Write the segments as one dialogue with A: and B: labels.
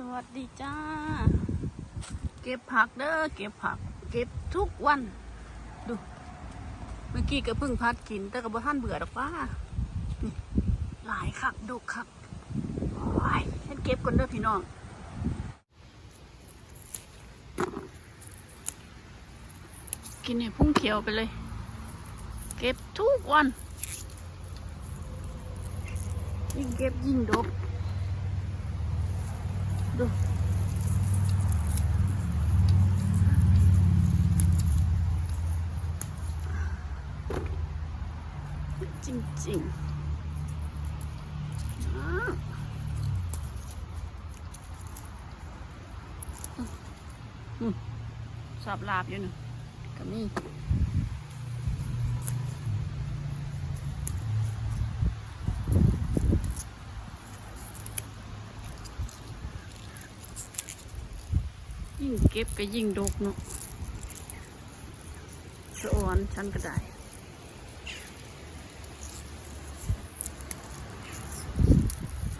A: สวัสดีจ้า เก็บผักเด้อเก็บผัก เก็บทุกวัน ดู เมื่อกี้ก็เพิ่งพัดกิน แต่ก็บ่ท่านเบื่อดอกว่าหลายคักดุคักโอ้ยฉันเก็บก่อนเด้อพี่น้องกินให้พุ่งเขียวไปเลย เก็บทุกวัน ยิ่งเก็บยิ่งดก ดูจริงๆอ่าอืมสอบลาบอยู่นึ่งก็มี เก็บก็ยิ่งดกเนาะสะออนฉันก็ได้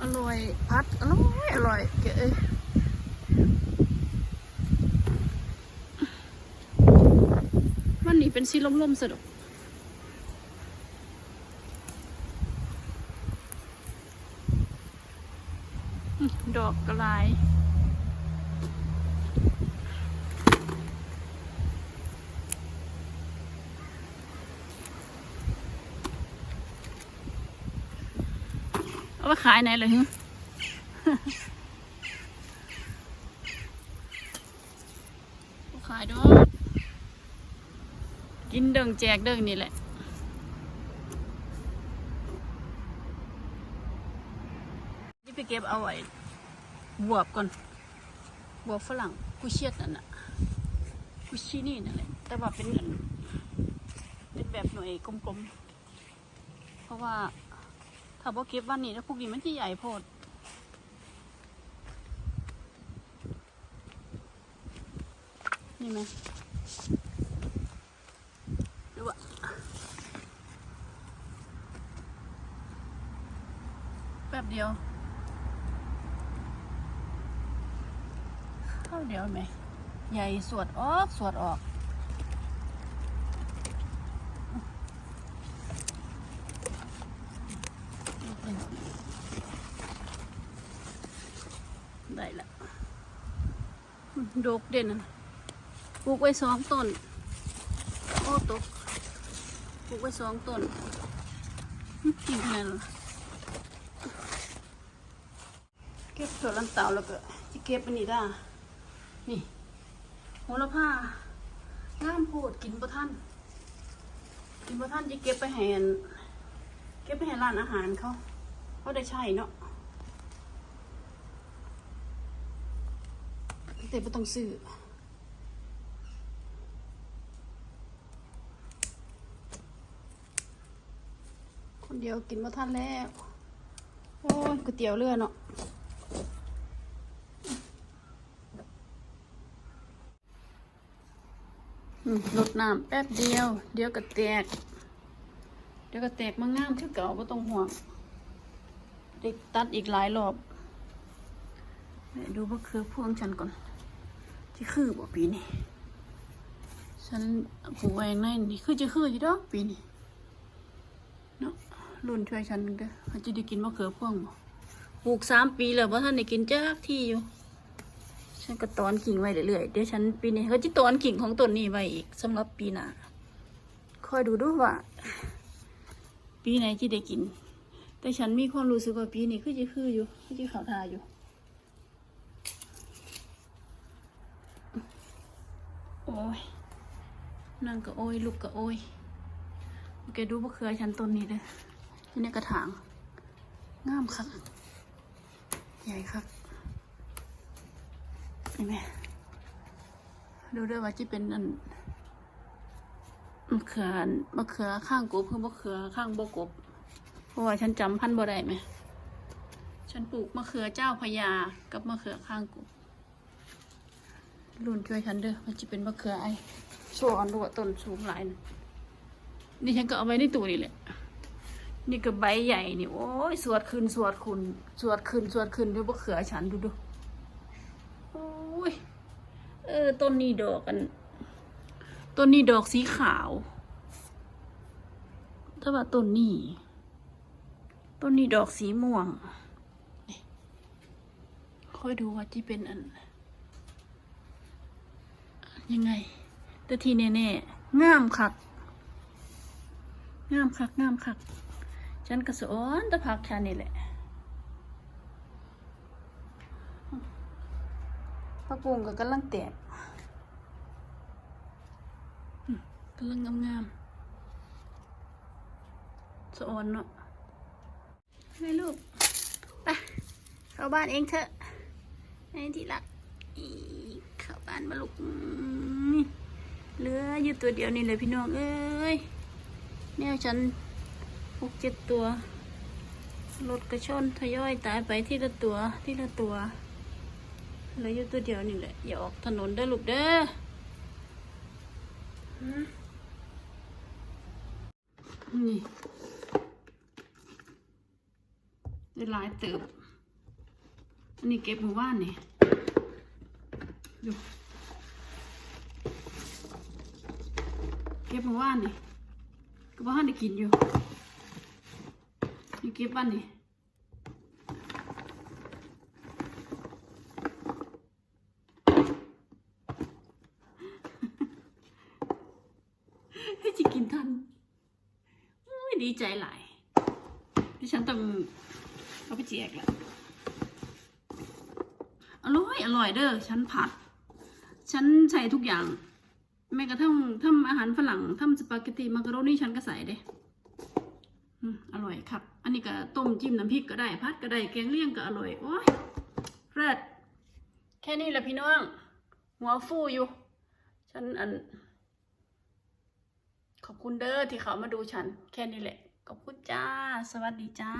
A: อร่อยพัด อร่อยอร่อยเก๋วันนี้เป็นสีลมๆสะดอกดอกกระไล เอาไปขายไหนเลยฮึขายด้วยกินเดิงแจกเดิงนี่แหละนี่ไปเก็บเอาไว้บวบก่อนบวบฝรั่งกุเชียดนั่นน่ะกุชีนี่นั่นแหละแต่ว่าเป็นอันเป็นแบบหน่วยกลมๆ เพราะว่า ถ้าบ่เก็บวันนี้แล้วพวกนี้มันที่ใหญ่โพดนี่ไหมหรือว่าแป๊บเดียวเข้าเดียวไหมใหญ่สวดออกสวดออก ได้ละดกเด่นนะปลูกไว้สองต้น โอ้ตกปลูกไว้สองต้นกินขนาดนั้นเก็บถั่วลันเตาแล้วก็จะเก็บอันนี้ได้นี่โหระพาง่ามโพดกินประท่านกินประท่านจะเก็บไปแหนเก็บไปให้ร้านอาหารเขา เขาได้ใช่เนาะแต่ไม่ต้องซื้อคนเดียวกินมาทันแล้ว โอ้ยก๋วยเตี๋ยวเรือดเนาะลดน้ำแป๊บเดียว เดี๋ยวก็แตก เดี๋ยวก็แตกมางามคือเก่าไม่ต้องห่วง เด็กตัดอีกหลายรอบดูว่าคือพวงฉันก่อน ที่คือบ่ปีนี้ฉันปลูกไว้ในนี่คือจะคืออยู่ดอกปีนี้เนาะรุ่นช่วยฉันก็เขาจะได้กินมะเขือพวงบ่ปลูกสามปีแล้วว่าท่านได้กินจักที่อยู่ ฉันก็ตอนกิ่งไว้เรื่อยๆเดี๋ยวฉันปีนี้เขาจะตอนกิ่งของต้นนี้ไว้อีกสำหรับปีหน้าคอยดูดูว่า ปีไหนที่ได้กิน แต่ฉันมีความรู้สึกว่าปีนี้คือจะคืออยู่คือจะเขาทาอยู่โอ้ยนั่งก็โอ้ยลุกก็โอ้ยแกดูมะเขือฉันต้นนี้เลยที่ในกระถางงามคักใหญ่คักเห็นไหมดูด้วยว่าจะเป็นอันมะเขือมะเขือข้างกบคือมะเขือข้างบกบ เพราะว่าฉันจำพันธุ์บ่ได้ไหม ฉันปลูกมะเขือเจ้าพญากับมะเขือข้างกบรุ่นช่วยฉันเด้อ มันจะเป็นมะเขือไอ้โซอนดูว่าต้นสูงหลายนะนี่ฉันก็เอาไว้ในตู้นี่แหละ นี่ก็ใบใหญ่นี่ โอ้ย สวดขึ้นสวดคุณ สวดขึ้นสวดขึ้นด้วยมะเขือฉันดูดูโอ้ย เออ ต้นนี้ดอกกันต้นนี้ดอกสีขาว ถ้าว่าต้นนี้ ต้นนี้ดอกสีม่วงนี่ค่อยดูว่าที่เป็นอัน ยังไง แต่ทีแน่ๆงามคักงามคักงามคัก ฉันก็สอนแตะพักแค่นี้แหละพักบุ้งก็กำลังแตกอืมกำลังงามงามๆสอนเนาะ ให้ลูกไปเข้าบ้านเองเถอะให้ที่รักเข้าบ้านมาลูกเหลืออยู่ตัวเดียวนี่เลยพี่น้องเอ้ยแนวฉันหกเจ็ดตัวรถกระชนทยอยตายไปที่ละตัวที่ละตัวเหลืออยู่ตัวเดียวนี่แหละอย่าออกถนนเด้อลูกเด้อนี่ ได้หลายเติบ อันนี้เก็บหมู่บ้านนี่ดูเก็บหมู่บ้านนี่ก็บ้านได้กินอยู่นี่เก็บบ้านนี่ให้จิกินทันดีใจหลายที่ฉันต้อง เอาไปแจกแหละอร่อยอร่อยเด้อฉันผัด ฉันใส่ทุกอย่าง แม้กระทั่งทำอาหารฝรั่งทำสปาเกตตีมาการโรนี่ฉันก็ใส่เด้อืมอร่อยครับ อันนี้ก็ต้มจิ้มน้ำพริกก็ได้พัดก็ได้แกงเลี่ยงก็อร่อยโอ้ยเลิศแค่นี้แหละพี่น้อง หัวฟูอยู่ฉันอัน ขอบคุณเด้อที่เขามาดูฉัน แค่นี้แหละ ขอบคุณจ้า สวัสดีจ้า